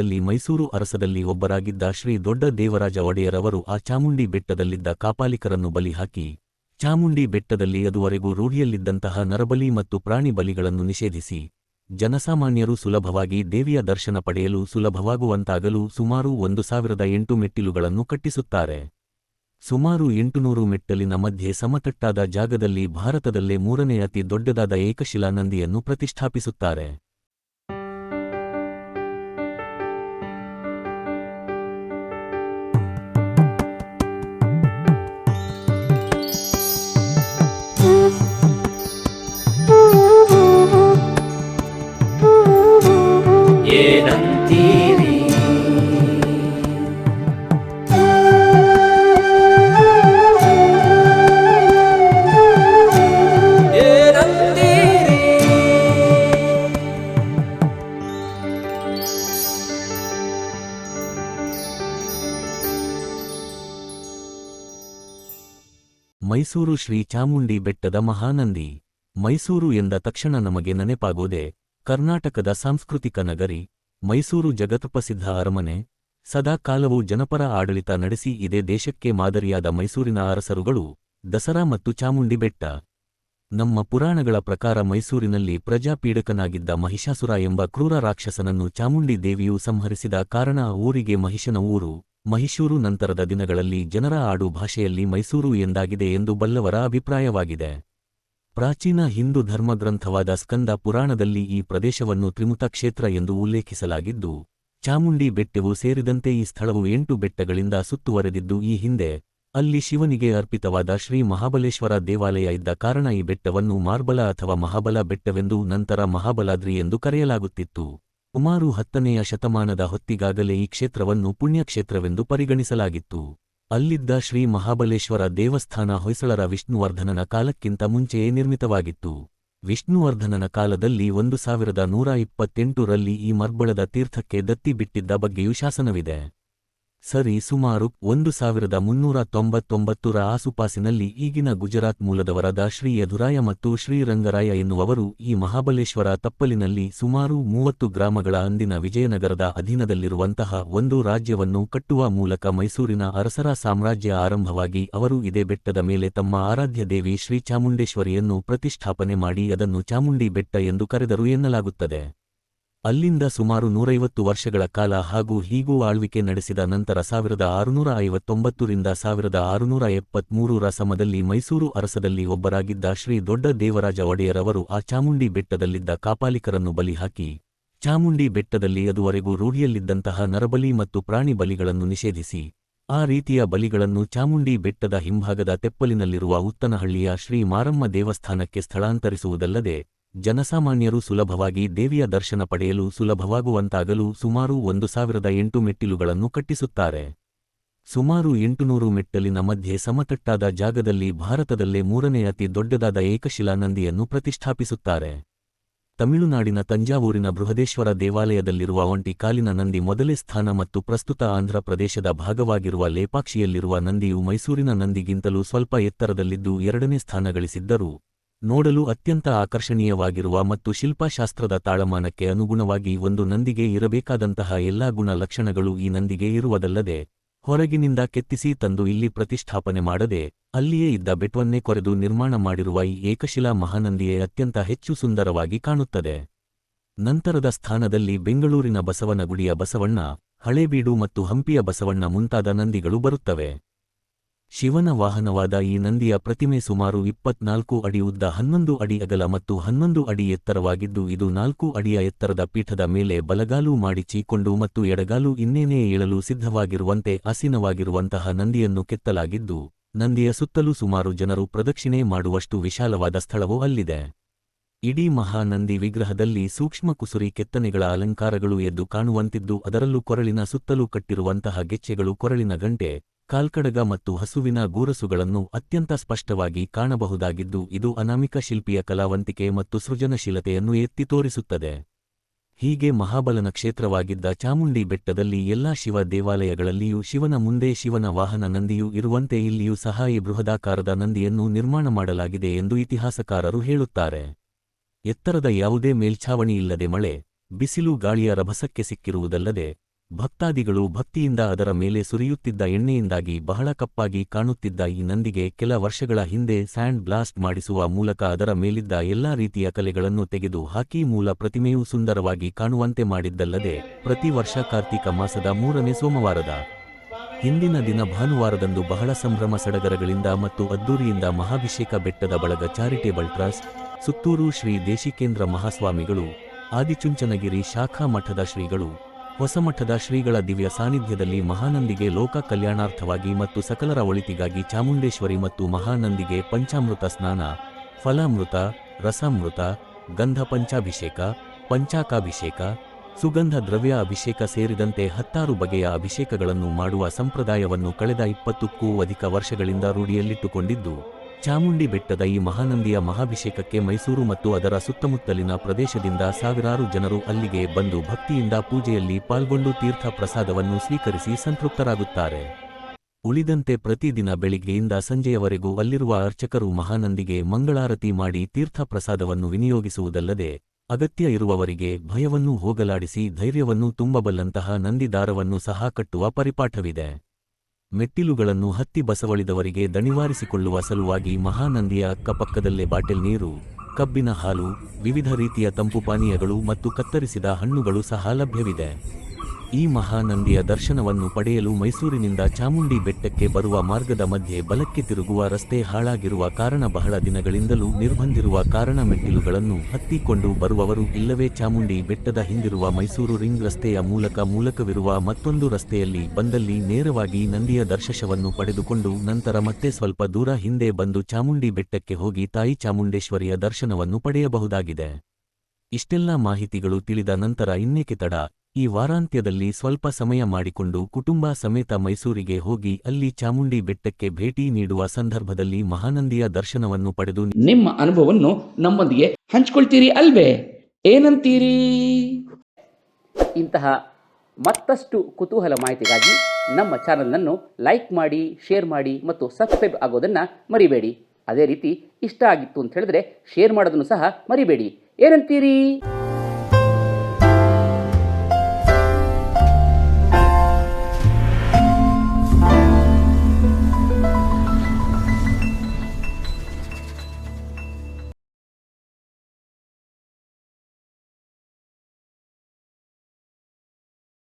ಇತಿಹಾಸದಲ್ಲಿ ಮೈಸೂರು ಅರಸದಲ್ಲಿ ಒಬ್ಬರಾಗಿದ್ದ ಶ್ರೀ ದೊಡ್ಡ ದೇವರಾಜ ಒಡೆಯರವರು ಆ ಚಾಮುಂಡಿ ಬೆಟ್ಟದಲ್ಲಿದ್ದ ಕಾಪಾಲಿಕರನ್ನು ಬಲಿ ಹಾಕಿ, ಚಾಮುಂಡಿ ಬೆಟ್ಟದಲ್ಲಿ ಅದುವರೆಗೂ ರೂಢಿಯಲ್ಲಿದ್ದಂತಹ ನರಬಲಿ ಮತ್ತು ಪ್ರಾಣಿ ಬಲಿಗಳನ್ನು ನಿಷೇಧಿಸಿ, ಜನಸಾಮಾನ್ಯರು ಸುಲಭವಾಗಿ ದೇವಿಯ ದರ್ಶನ ಪಡೆಯಲು ಸುಲಭವಾಗುವಂತಾಗಲು ಸುಮಾರು ಒಂದು ಸಾವಿರದ ಎಂಟು ಮೆಟ್ಟಿಲುಗಳನ್ನು ಕಟ್ಟಿಸುತ್ತಾರೆ. ಸುಮಾರು ಎಂಟುನೂರು ಮೆಟ್ಟಲಿನ ಮಧ್ಯೆ ಸಮತಟ್ಟಾದ ಜಾಗದಲ್ಲಿ ಭಾರತದಲ್ಲೇ ಮೂರನೇ ಅತಿ ದೊಡ್ಡದಾದ ಏಕಶಿಲಾ ನಂದಿಯನ್ನು ಪ್ರತಿಷ್ಠಾಪಿಸುತ್ತಾರೆ. ಏನಂತೀರಿ ಮೈಸೂರು ಶ್ರೀ ಚಾಮುಂಡಿ ಬೆಟ್ಟದ ಮಹಾನಂದಿ. ಮೈಸೂರು ಎಂದ ತಕ್ಷಣ ನಮಗೆ ನೆನಪಾಗೋದೆ ಕರ್ನಾಟಕದ ಸಾಂಸ್ಕೃತಿಕ ನಗರಿ, ಮೈಸೂರು ಜಗತ್ಪ್ರಸಿದ್ಧ ಅರಮನೆ, ಸದಾ ಕಾಲವೂ ಜನಪರ ಆಡಳಿತ ನಡೆಸಿ ಇದೇ ದೇಶಕ್ಕೆ ಮಾದರಿಯಾದ ಮೈಸೂರಿನ ಅರಸರುಗಳು ದಸರಾ ಮತ್ತು ಚಾಮುಂಡಿ ಬೆಟ್ಟ. ನಮ್ಮ ಪುರಾಣಗಳ ಪ್ರಕಾರ ಮೈಸೂರಿನಲ್ಲಿ ಪ್ರಜಾಪೀಡಕನಾಗಿದ್ದ ಮಹಿಷಾಸುರ ಎಂಬ ಕ್ರೂರ ರಾಕ್ಷಸನನ್ನು ಚಾಮುಂಡಿ ದೇವಿಯು ಸಂಹರಿಸಿದ ಕಾರಣ ಊರಿಗೆ ಮಹಿಷನ ಊರು, ಮಹಿಷೂರು ನಂತರದ ದಿನಗಳಲ್ಲಿ ಜನರ ಆಡು ಭಾಷೆಯಲ್ಲಿ ಮೈಸೂರು ಎಂದಾಗಿದೆ ಎಂದು ಬಲ್ಲವರ ಅಭಿಪ್ರಾಯವಾಗಿದೆ. ಪ್ರಾಚೀನ ಹಿಂದೂ ಧರ್ಮಗ್ರಂಥವಾದ ಸ್ಕಂದ ಪುರಾಣದಲ್ಲಿ ಈ ಪ್ರದೇಶವನ್ನು ತ್ರಿಮುತ ಕ್ಷೇತ್ರ ಎಂದು ಉಲ್ಲೇಖಿಸಲಾಗಿದ್ದು, ಚಾಮುಂಡಿ ಬೆಟ್ಟವು ಸೇರಿದಂತೆ ಈ ಸ್ಥಳವು ಎಂಟು ಬೆಟ್ಟಗಳಿಂದ ಸುತ್ತುವರೆದಿದ್ದು, ಈ ಹಿಂದೆ ಅಲ್ಲಿ ಶಿವನಿಗೆ ಅರ್ಪಿತವಾದ ಶ್ರೀ ಮಹಾಬಲೇಶ್ವರ ದೇವಾಲಯ ಇದ್ದ ಕಾರಣ ಈ ಬೆಟ್ಟವನ್ನು ಮಾರ್ಬಲ ಅಥವಾ ಮಹಾಬಲ ಬೆಟ್ಟವೆಂದು ನಂತರ ಮಹಾಬಲಾದ್ರಿ ಎಂದು ಕರೆಯಲಾಗುತ್ತಿತ್ತು. ಸುಮಾರು ಹತ್ತನೆಯ ಶತಮಾನದ ಹೊತ್ತಿಗಾಗಲೇ ಈ ಕ್ಷೇತ್ರವನ್ನು ಪುಣ್ಯಕ್ಷೇತ್ರವೆಂದು ಪರಿಗಣಿಸಲಾಗಿತ್ತು. ಅಲ್ಲಿದ್ದ ಶ್ರೀ ಮಹಾಬಲೇಶ್ವರ ದೇವಸ್ಥಾನ ಹೊಯ್ಸಳರ ವಿಷ್ಣುವರ್ಧನನ ಕಾಲಕ್ಕಿಂತ ಮುಂಚೆಯೇ ನಿರ್ಮಿತವಾಗಿತ್ತು. ವಿಷ್ಣುವರ್ಧನನ ಕಾಲದಲ್ಲಿ ಒಂದು ಸಾವಿರದ ನೂರ ಇಪ್ಪತ್ತೆಂಟು ರಲ್ಲಿ ಈ ಮರ್ಬಳದ ತೀರ್ಥಕ್ಕೆ ದತ್ತಿ ಬಿಟ್ಟಿದ್ದ ಬಗ್ಗೆಯೂ ಶಾಸನವಿದೆ. ಸರಿ, ಸುಮಾರು ಒಂದು ಸಾವಿರದ ಮುನ್ನೂರ ತೊಂಬತ್ತೊಂಬತ್ತರ ಆಸುಪಾಸಿನಲ್ಲಿ ಈಗಿನ ಗುಜರಾತ್ ಮೂಲದವರಾದ ಶ್ರೀ ಯಧುರಾಯ ಮತ್ತು ಶ್ರೀರಂಗರಾಯ ಎನ್ನುವವರು ಈ ಮಹಾಬಲೇಶ್ವರ ತಪ್ಪಲಿನಲ್ಲಿ ಸುಮಾರು ಮೂವತ್ತು ಗ್ರಾಮಗಳ ಅಂದಿನ ವಿಜಯನಗರದ ಅಧೀನದಲ್ಲಿರುವಂತಹ ಒಂದು ರಾಜ್ಯವನ್ನು ಕಟ್ಟುವ ಮೂಲಕ ಮೈಸೂರಿನ ಅರಸರ ಸಾಮ್ರಾಜ್ಯ ಆರಂಭವಾಗಿ ಅವರು ಇದೇ ಬೆಟ್ಟದ ಮೇಲೆ ತಮ್ಮ ಆರಾಧ್ಯ ದೇವಿ ಶ್ರೀ ಚಾಮುಂಡೇಶ್ವರಿಯನ್ನು ಪ್ರತಿಷ್ಠಾಪನೆ ಮಾಡಿ ಅದನ್ನು ಚಾಮುಂಡಿ ಬೆಟ್ಟ ಎಂದು ಕರೆದರು ಎನ್ನಲಾಗುತ್ತದೆ. ಅಲ್ಲಿಂದ ಸುಮಾರು ನೂರೈವತ್ತು ವರ್ಷಗಳ ಕಾಲ ಹಾಗೂ ಹೀಗೂ ಆಳ್ವಿಕೆ ನಡೆಸಿದ ನಂತರ ಸಾವಿರದ ಆರುನೂರ ಐವತ್ತೊಂಬತ್ತರಿಂದ ಸಾವಿರದ ಆರುನೂರ ಎಪ್ಪತ್ಮೂರರ ಸಮದಲ್ಲಿ ಮೈಸೂರು ಅರಸದಲ್ಲಿ ಒಬ್ಬರಾಗಿದ್ದ ಶ್ರೀ ದೊಡ್ಡ ದೇವರಾಜ ಒಡೆಯರವರು ಆ ಚಾಮುಂಡಿ ಬೆಟ್ಟದಲ್ಲಿದ್ದ ಕಾಪಾಲಿಕರನ್ನು ಬಲಿ ಹಾಕಿ, ಚಾಮುಂಡಿ ಬೆಟ್ಟದಲ್ಲಿ ಅದುವರೆಗೂ ರೂಢಿಯಲ್ಲಿದ್ದಂತಹ ನರಬಲಿ ಮತ್ತು ಪ್ರಾಣಿ ಬಲಿಗಳನ್ನು ನಿಷೇಧಿಸಿ, ಆ ರೀತಿಯ ಬಲಿಗಳನ್ನು ಚಾಮುಂಡಿ ಬೆಟ್ಟದ ಹಿಂಭಾಗದ ತೆಪ್ಪಲಿನಲ್ಲಿರುವ ಉತ್ತನಹಳ್ಳಿಯ ಶ್ರೀ ಮಾರಮ್ಮ ದೇವಸ್ಥಾನಕ್ಕೆ ಸ್ಥಳಾಂತರಿಸುವುದಲ್ಲದೆ ಜನಸಾಮಾನ್ಯರು ಸುಲಭವಾಗಿ ದೇವಿಯ ದರ್ಶನ ಪಡೆಯಲು ಸುಲಭವಾಗುವಂತಾಗಲು ಸುಮಾರು ಒಂದು ಸಾವಿರದ ಎಂಟು ಮೆಟ್ಟಿಲುಗಳನ್ನು ಕಟ್ಟಿಸುತ್ತಾರೆ. ಸುಮಾರು ಎಂಟುನೂರು ಮೆಟ್ಟಲಿನ ಮಧ್ಯೆ ಸಮತಟ್ಟಾದ ಜಾಗದಲ್ಲಿ ಭಾರತದಲ್ಲೇ ಮೂರನೇ ಅತಿ ದೊಡ್ಡದಾದ ಏಕಶಿಲಾ ನಂದಿಯನ್ನು ಪ್ರತಿಷ್ಠಾಪಿಸುತ್ತಾರೆ. ತಮಿಳುನಾಡಿನ ತಂಜಾವೂರಿನ ಬೃಹದೇಶ್ವರ ದೇವಾಲಯದಲ್ಲಿರುವ ಒಂಟಿ ಕಾಲಿನ ನಂದಿ ಮೊದಲೇ ಸ್ಥಾನ ಮತ್ತು ಪ್ರಸ್ತುತ ಆಂಧ್ರ ಪ್ರದೇಶದ ಭಾಗವಾಗಿರುವ ಲೇಪಾಕ್ಷಿಯಲ್ಲಿರುವ ನಂದಿಯು ಮೈಸೂರಿನ ನಂದಿಗಿಂತಲೂ ಸ್ವಲ್ಪ ಎತ್ತರದಲ್ಲಿದ್ದು ಎರಡನೇ ಸ್ಥಾನ ಗಳಿಸಿದ್ದರೂ. ನೋಡಲು ಅತ್ಯಂತ ಆಕರ್ಷಣೀಯವಾಗಿರುವ ಮತ್ತು ಶಿಲ್ಪಶಾಸ್ತ್ರದ ತಾಳಮಾನಕ್ಕೆ ಅನುಗುಣವಾಗಿ ಒಂದು ನಂದಿಗೆ ಇರಬೇಕಾದಂತಹ ಎಲ್ಲಾ ಗುಣ ಲಕ್ಷಣಗಳು ಈ ನಂದಿಗೆ ಇರುವುದಲ್ಲದೆ, ಹೊರಗಿನಿಂದ ಕೆತ್ತಿಸಿ ತಂದು ಇಲ್ಲಿ ಪ್ರತಿಷ್ಠಾಪನೆ ಮಾಡದೆ, ಅಲ್ಲಿಯೇ ಇದ್ದ ಬೆಟ್ಟವನ್ನೇ ಕೊರೆದು ನಿರ್ಮಾಣ ಮಾಡಿರುವ ಈ ಏಕಶಿಲಾ ಮಹಾನಂದಿಯೇ ಅತ್ಯಂತ ಹೆಚ್ಚು ಸುಂದರವಾಗಿ ಕಾಣುತ್ತದೆ. ನಂತರದ ಸ್ಥಾನದಲ್ಲಿ ಬೆಂಗಳೂರಿನ ಬಸವನಗುಡಿಯ ಬಸವಣ್ಣ, ಹಳೇಬೀಡು ಮತ್ತು ಹಂಪಿಯ ಬಸವಣ್ಣ ಮುಂತಾದ ನಂದಿಗಳು ಬರುತ್ತವೆ. ಶಿವನ ವಾಹನವಾದ ಈ ನಂದಿಯ ಪ್ರತಿಮೆ ಸುಮಾರು ಇಪ್ಪತ್ನಾಲ್ಕು ಅಡಿ ಉದ್ದ ಹನ್ನೊಂದು ಅಡಿ ಅಗಲ ಮತ್ತು ಹನ್ನೊಂದು ಅಡಿ ಎತ್ತರವಾಗಿದ್ದು ಇದು ನಾಲ್ಕು ಅಡಿಯ ಎತ್ತರದ ಪೀಠದ ಮೇಲೆ ಬಲಗಾಲು ಮಾಡಿ ಚೀಕೊಂಡು ಮತ್ತು ಎಡಗಾಲು ಇನ್ನೇನೇ ಏಳಲು ಸಿದ್ಧವಾಗಿರುವಂತೆ ಆಸೀನವಾಗಿರುವಂತಹ ನಂದಿಯನ್ನು ಕೆತ್ತಲಾಗಿದ್ದು, ನಂದಿಯ ಸುತ್ತಲೂ ಸುಮಾರು ಜನರು ಪ್ರದಕ್ಷಿಣೆ ಮಾಡುವಷ್ಟು ವಿಶಾಲವಾದ ಸ್ಥಳವೂ ಅಲ್ಲಿದೆ. ಇಡೀ ಮಹಾನಂದಿ ವಿಗ್ರಹದಲ್ಲಿ ಸೂಕ್ಷ್ಮ ಕುಸುರಿ ಕೆತ್ತನೆಗಳ ಅಲಂಕಾರಗಳು ಎದ್ದು ಕಾಣುವಂತಿದ್ದು ಅದರಲ್ಲೂ ಕೊರಳಿನ ಸುತ್ತಲೂ ಕಟ್ಟಿರುವಂತಹ ಗೆಚ್ಚೆಗಳು ಕೊರಳಿನ ಗಂಟೆ ಕಾಲ್ಕಡಗ ಮತ್ತು ಹಸುವಿನ ಗೂರಸುಗಳನ್ನು ಅತ್ಯಂತ ಸ್ಪಷ್ಟವಾಗಿ ಕಾಣಬಹುದಾಗಿದ್ದು, ಇದು ಅನಾಮಿಕ ಶಿಲ್ಪಿಯ ಕಲಾವಂತಿಕೆ ಮತ್ತು ಸೃಜನಶೀಲತೆಯನ್ನು ಎತ್ತಿ ತೋರಿಸುತ್ತದೆ. ಹೀಗೆ ಮಹಾಬಲನ ಕ್ಷೇತ್ರವಾಗಿದ್ದ ಚಾಮುಂಡಿ ಬೆಟ್ಟದಲ್ಲಿ ಎಲ್ಲಾ ಶಿವ ದೇವಾಲಯಗಳಲ್ಲಿಯೂ ಶಿವನ ಮುಂದೆ ಶಿವನ ವಾಹನ ನಂದಿಯೂ ಇರುವಂತೆ ಇಲ್ಲಿಯೂ ಸಹ ಈ ಬೃಹದಾಕಾರದ ನಂದಿಯನ್ನು ನಿರ್ಮಾಣ ಮಾಡಲಾಗಿದೆ ಎಂದು ಇತಿಹಾಸಕಾರರು ಹೇಳುತ್ತಾರೆ. ಎತ್ತರದ ಯಾವುದೇ ಮೇಲ್ಛಾವಣಿಯಿಲ್ಲದೆ ಮಳೆ, ಬಿಸಿಲು ಗಾಳಿಯ ರಭಸಕ್ಕೆ ಸಿಕ್ಕಿರುವುದಲ್ಲದೆ ಭಕ್ತಾದಿಗಳು ಭಕ್ತಿಯಿಂದ ಅದರ ಮೇಲೆ ಸುರಿಯುತ್ತಿದ್ದ ಎಣ್ಣೆಯಿಂದಾಗಿ ಬಹಳ ಕಪ್ಪಾಗಿ ಕಾಣುತ್ತಿದ್ದ ಈ ನಂದಿಗೆ ಕೆಲ ವರ್ಷಗಳ ಹಿಂದೆ ಸ್ಯಾಂಡ್ ಬ್ಲಾಸ್ಟ್ ಮಾಡಿಸುವ ಮೂಲಕ ಅದರ ಮೇಲಿದ್ದ ಎಲ್ಲಾ ರೀತಿಯ ಕಲೆಗಳನ್ನು ತೆಗೆದು ಹಾಕಿ ಮೂಲ ಪ್ರತಿಮೆಯೂ ಸುಂದರವಾಗಿ ಕಾಣುವಂತೆ ಮಾಡಿದ್ದಲ್ಲದೆ ಪ್ರತಿ ವರ್ಷ ಕಾರ್ತೀಕ ಮಾಸದ ಮೂರನೇ ಸೋಮವಾರದ ಹಿಂದಿನ ದಿನ ಭಾನುವಾರದಂದು ಬಹಳ ಸಂಭ್ರಮ ಸಡಗರಗಳಿಂದ ಮತ್ತು ಅದ್ದೂರಿಯಿಂದ ಮಹಾಭಿಷೇಕ ಬೆಟ್ಟದ ಬಳಗ ಚಾರಿಟೇಬಲ್ ಟ್ರಸ್ಟ್, ಸುತ್ತೂರು ಶ್ರೀ ದೇಶಿಕೇಂದ್ರ ಮಹಾಸ್ವಾಮಿಗಳು, ಆದಿಚುಂಚನಗಿರಿ ಶಾಖಾ ಮಠದ ಶ್ರೀಗಳು ಹೊಸಮಠದ ಶ್ರೀಗಳ ದಿವ್ಯ ಸಾನ್ನಿಧ್ಯದಲ್ಲಿ ಮಹಾನಂದಿಗೆ ಲೋಕ ಕಲ್ಯಾಣಾರ್ಥವಾಗಿ ಮತ್ತು ಸಕಲರ ಒಳಿತಿಗಾಗಿ ಚಾಮುಂಡೇಶ್ವರಿ ಮತ್ತು ಮಹಾನಂದಿಗೆ ಪಂಚಾಮೃತ ಸ್ನಾನ, ಫಲಾಮೃತ, ರಸಾಮೃತ ಗಂಧ ಪಂಚಾಭಿಷೇಕ ಪಂಚಾಕಾಭಿಷೇಕ, ಸುಗಂಧ ದ್ರವ್ಯ ಅಭಿಷೇಕ ಸೇರಿದಂತೆ ಹತ್ತಾರು ಬಗೆಯ ಅಭಿಷೇಕಗಳನ್ನು ಮಾಡುವ ಸಂಪ್ರದಾಯವನ್ನು ಕಳೆದ ಇಪ್ಪತ್ತಕ್ಕೂ ಅಧಿಕ ವರ್ಷಗಳಿಂದ ರೂಢಿಯಲ್ಲಿಟ್ಟುಕೊಂಡಿದ್ದು. ಚಾಮುಂಡಿ ಬೆಟ್ಟದ ಈ ಮಹಾನಂದಿಯ ಮಹಾಭಿಷೇಕಕ್ಕೆ ಮೈಸೂರು ಮತ್ತು ಅದರ ಸುತ್ತಮುತ್ತಲಿನ ಪ್ರದೇಶದಿಂದ ಸಾವಿರಾರು ಜನರು ಅಲ್ಲಿಗೆ ಬಂದು ಭಕ್ತಿಯಿಂದ ಪೂಜೆಯಲ್ಲಿ ಪಾಲ್ಗೊಂಡು ತೀರ್ಥ ಪ್ರಸಾದವನ್ನು ಸ್ವೀಕರಿಸಿ ಸಂತೃಪ್ತರಾಗುತ್ತಾರೆ. ಉಳಿದಂತೆ ಪ್ರತಿದಿನ ಬೆಳಿಗ್ಗೆಯಿಂದ ಸಂಜೆಯವರೆಗೂ ಅಲ್ಲಿರುವ ಅರ್ಚಕರು ಮಹಾನಂದಿಗೆ ಮಂಗಳಾರತಿ ಮಾಡಿ ತೀರ್ಥ ಪ್ರಸಾದವನ್ನು ವಿನಿಯೋಗಿಸುವುದಲ್ಲದೆ, ಅಗತ್ಯ ಇರುವವರಿಗೆ ಭಯವನ್ನು ಹೋಗಲಾಡಿಸಿ ಧೈರ್ಯವನ್ನು ತುಂಬಬಲ್ಲಂತಹ ನಂದಿದಾರವನ್ನು ಸಹ ಕಟ್ಟುವ ಪರಿಪಾಠವಿದೆ. ಮೆಟ್ಟಿಲುಗಳನ್ನು ಹತ್ತಿ ಬಸವಳಿದವರಿಗೆ ದಣಿವಾರಿಸಿಕೊಳ್ಳುವ ಸಲುವಾಗಿ ಮಹಾನಂದಿಯ ಅಕ್ಕಪಕ್ಕದಲ್ಲೇ ಬಾಟೆಲ್ ನೀರು, ಕಬ್ಬಿನ ಹಾಲು, ವಿವಿಧ ರೀತಿಯ ತಂಪು ಪಾನೀಯಗಳು ಮತ್ತು ಕತ್ತರಿಸಿದ ಹಣ್ಣುಗಳು ಸಹ ಲಭ್ಯವಿದೆ. ಈ ಮಹಾನಂದಿಯ ದರ್ಶನವನ್ನು ಪಡೆಯಲು ಮೈಸೂರಿನಿಂದ ಚಾಮುಂಡಿ ಬೆಟ್ಟಕ್ಕೆ ಬರುವ ಮಾರ್ಗದ ಮಧ್ಯೆ ಬಲಕ್ಕೆ ತಿರುಗುವ ರಸ್ತೆ ಹಾಳಾಗಿರುವ ಕಾರಣ ಬಹಳ ದಿನಗಳಿಂದಲೂ ನಿರ್ಬಂಧಿರುವ ಕಾರಣ ಮೆಟ್ಟಿಲುಗಳನ್ನು ಹತ್ತಿಕೊಂಡು ಬರುವವರು ಇಲ್ಲವೇ ಚಾಮುಂಡಿ ಬೆಟ್ಟದ ಹಿಂದಿರುವ ಮೈಸೂರು ರಿಂಗ್ ರಸ್ತೆಯ ಮೂಲಕ ಮೂಲಕವಿರುವ ಮತ್ತೊಂದು ರಸ್ತೆಯಲ್ಲಿ ಬಂದಲ್ಲಿ ನೇರವಾಗಿ ನಂದಿಯ ದರ್ಶಶವನ್ನು ಪಡೆದುಕೊಂಡು ನಂತರ ಮತ್ತೆ ಸ್ವಲ್ಪ ದೂರ ಹಿಂದೆ ಬಂದು ಚಾಮುಂಡಿ ಬೆಟ್ಟಕ್ಕೆ ಹೋಗಿ ತಾಯಿ ಚಾಮುಂಡೇಶ್ವರಿಯ ದರ್ಶನವನ್ನು ಪಡೆಯಬಹುದಾಗಿದೆ. ಇಷ್ಟೆಲ್ಲ ಮಾಹಿತಿಗಳು ತಿಳಿದ ನಂತರ ಇನ್ನೇಕೆ ತಡ? ಈ ವಾರಾಂತ್ಯದಲ್ಲಿ ಸ್ವಲ್ಪ ಸಮಯ ಮಾಡಿಕೊಂಡು ಕುಟುಂಬ ಸಮೇತ ಮೈಸೂರಿಗೆ ಹೋಗಿ ಅಲ್ಲಿ ಚಾಮುಂಡಿ ಬೆಟ್ಟಕ್ಕೆ ಭೇಟಿ ನೀಡುವ ಸಂದರ್ಭದಲ್ಲಿ ಮಹಾನಂದಿಯ ದರ್ಶನವನ್ನು ಪಡೆದು ನಿಮ್ಮ ಅನುಭವವನ್ನು ನಮ್ಮೊಂದಿಗೆ ಹಂಚ್ಕೊಳ್ತೀರಿ ಅಲ್ವೇ? ಏನಂತೀರಿ? ಇಂತಹ ಮತ್ತಷ್ಟು ಕುತೂಹಲ ಮಾಹಿತಿಗಾಗಿ ನಮ್ಮ ಚಾನಲ್ನನ್ನು ಲೈಕ್ ಮಾಡಿ, ಶೇರ್ ಮಾಡಿ ಮತ್ತು ಸಬ್ಸ್ಕ್ರೈಬ್ ಆಗೋದನ್ನು ಮರಿಬೇಡಿ. ಅದೇ ರೀತಿ ಇಷ್ಟ ಆಗಿತ್ತು ಅಂತ ಹೇಳಿದ್ರೆ ಶೇರ್ ಮಾಡೋದನ್ನು ಸಹ ಮರಿಬೇಡಿ. ಏನಂತೀರಿ?